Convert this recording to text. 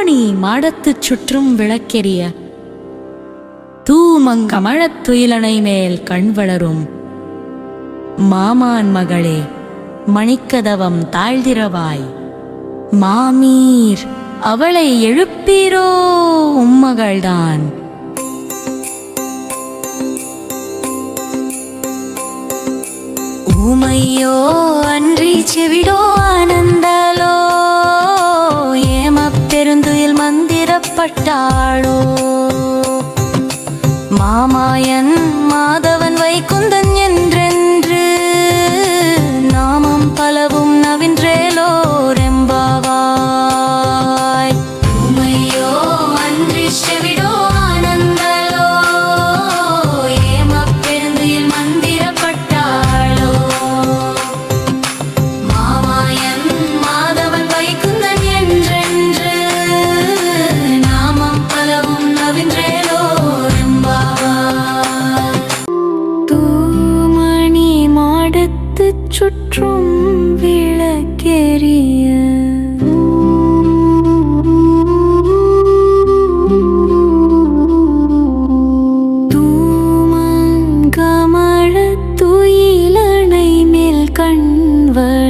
பூமணி மாடத்துச் சுற்றும் விளக்கெரிய தூமங்கமழத் துயிலனை மேல் கண் வளரும் மாமான் மகளே மணிக்கதவம் தாழ்திரவாய் மாமீர் அவளை எழுப்பீரோ உம்மகள்தான். ஊமையோ அன்றி செவிடோ பெருந்துயில் மந்திரப்பட்டாளோ? மாமாயன் மாதவன் வைகுந்தன் என்றென் சுற்றும் விளக்கெரிய தூமங்கமழ துயிலனை மேல் கண்வழி